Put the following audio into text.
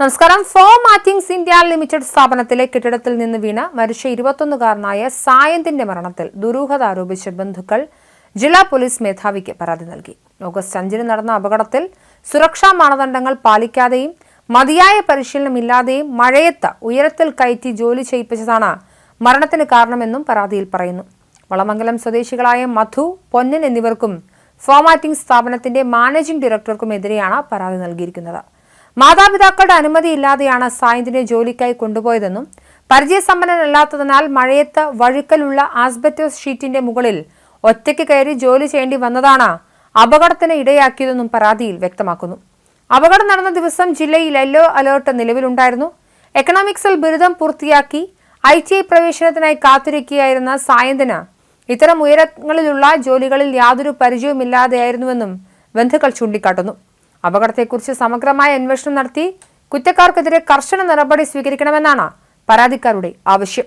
നമസ്കാരം. ഫോ mattings India limited സ്ഥാപനത്തിലെ കെട്ടിടത്തിൽ നിന്ന് വീണ മരിച്ച ഇരുപത്തൊന്നുകാരനായ സായന്തിന്റെ മരണത്തിൽ ദുരൂഹത ആരോപിച്ച ബന്ധുക്കൾ ജില്ലാ പോലീസ് മേധാവിക്ക് പരാതി നൽകി. ഓഗസ്റ്റ് അഞ്ചിന് നടന്ന അപകടത്തിൽ സുരക്ഷാ മാനദണ്ഡങ്ങൾ പാലിക്കാതെയും മതിയായ പരിശീലനമില്ലാതെയും മഴയത്ത് ഉയരത്തിൽ കയറ്റി ജോലി ചെയ്യിപ്പിച്ചതാണ് മരണത്തിന് കാരണമെന്നും പരാതിയിൽ പറയുന്നു. വളമംഗലം സ്വദേശികളായ മധു പൊന്നൻ എന്നിവർക്കും ഫോമാറ്റിംഗ് സ്ഥാപനത്തിന്റെ മാനേജിംഗ് ഡയറക്ടർക്കുമെതിരെയാണ് പരാതി നൽകിയിരിക്കുന്നത്. മാതാപിതാക്കളുടെ അനുമതിയില്ലാതെയാണ് സായന്തിനെ ജോലിക്കായി കൊണ്ടുപോയതെന്നും പരിചയസമ്പന്നനല്ലാത്തതിനാൽ മഴയത്ത് വഴുക്കലുള്ള ആസ്ബറ്റോസ് ഷീറ്റിന്റെ മുകളിൽ ഒറ്റയ്ക്ക് കയറി ജോലി ചെയ്യേണ്ടി വന്നതാണ് അപകടത്തിന് ഇടയാക്കിയതെന്നും പരാതിയിൽ വ്യക്തമാക്കുന്നു. അപകടം നടന്ന ദിവസം ജില്ലയിൽ യെല്ലോ അലേർട്ട് നിലവിലുണ്ടായിരുന്നു. എക്കണോമിക്സിൽ ബിരുദം പൂർത്തിയാക്കി ഐ ടി ഐ പ്രവേശനത്തിനായി കാത്തിരിക്കുകയായിരുന്ന സായന്തിന് ഇത്തരം ഉയരങ്ങളിലുള്ള ജോലികളിൽ യാതൊരു പരിചയവുമില്ലാതെയായിരുന്നുവെന്നും ബന്ധുക്കൾ ചൂണ്ടിക്കാട്ടുന്നു. അപകടത്തെക്കുറിച്ച് സമഗ്രമായ അന്വേഷണം നടത്തി കുറ്റക്കാർക്കെതിരെ കർശന നടപടി സ്വീകരിക്കണമെന്നാണ് പരാതിക്കാരുടെ ആവശ്യം.